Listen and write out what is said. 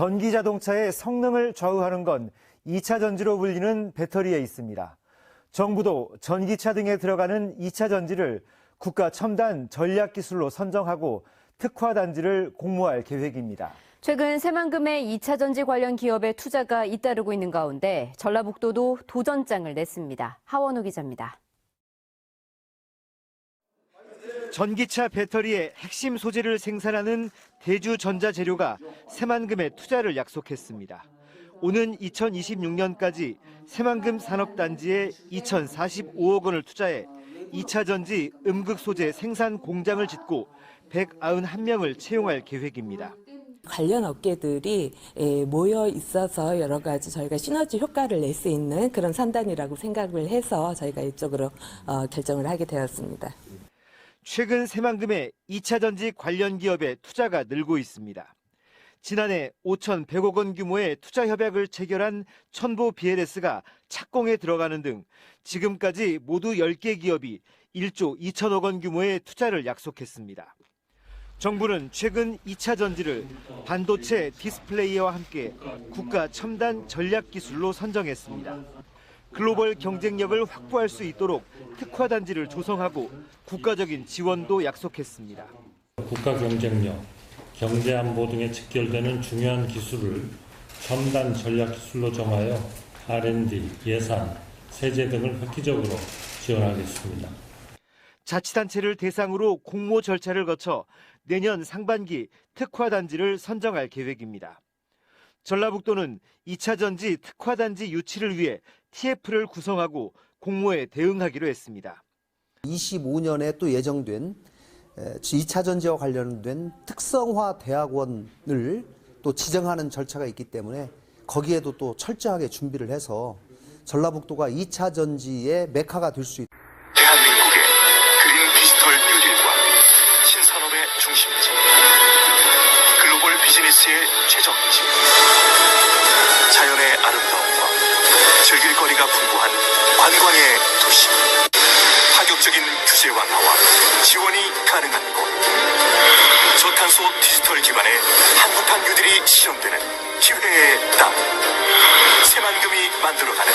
전기 자동차의 성능을 좌우하는 건 2차 전지로 불리는 배터리에 있습니다. 정부도 전기차 등에 들어가는 2차 전지를 국가 첨단 전략 기술로 선정하고 특화 단지를 공모할 계획입니다. 최근 새만금의 2차 전지 관련 기업의 투자가 잇따르고 있는 가운데 전라북도도 도전장을 냈습니다. 하원우 기자입니다. 전기차 배터리의 핵심 소재를 생산하는 대주전자재료가 새만금에 투자를 약속했습니다. 오는 2026년까지 새만금 산업단지에 2,045억 원을 투자해 2차 전지 음극 소재 생산 공장을 짓고 191명을 채용할 계획입니다. 관련 업계들이 예, 모여 있어서 여러 가지 저희가 시너지 효과를 낼 수 있는 그런 산단이라고 생각을 해서 저희가 이쪽으로 어, 결정을 하게 되었습니다. 최근 새만금의 2차 전지 관련 기업의 투자가 늘고 있습니다. 지난해 5,100억 원 규모의 투자 협약을 체결한 천보 BLS가 착공에 들어가는 등 지금까지 모두 10개 기업이 1조 2천억 원 규모의 투자를 약속했습니다. 정부는 최근 2차 전지를 반도체 디스플레이와 함께 국가 첨단 전략 기술로 선정했습니다. 글로벌 경쟁력을 확보할 수 있도록 특화 단지를 조성하고 국가적인 지원도 약속했습니다. 국가 경쟁력, 경제 안보 등에 직결되는 중요한 기술을 첨단 전략 기술로 정하여 R&D, 예산, 세제 등을 획기적으로 지원하겠습니다. 자치단체를 대상으로 공모 절차를 거쳐 내년 상반기 특화 단지를 선정할 계획입니다. 전라북도는 2차 전지 특화 단지 유치를 위해 TF를 구성하고 공모에 대응하기로 했습니다. 25년에 또 예정된 2차 전지와 관련된 특성화 대학원을 또 지정하는 절차가 있기 때문에 거기에도 또 철저하게 준비를 해서 전라북도가 2차 전지의 메카가 될 수 있도록 대한민국의 그린 디지털 뉴딜과 신산업의 중심지 글로벌 비즈니스의 최적지 즐길 거리가 풍부한 관광의 도시. 파격적인 규제 완화와 지원이 가능한 곳. 저탄소 디지털 기반의 한국판 뉴딜이 실현되는 기회의 땅. 새만금이 만들어가는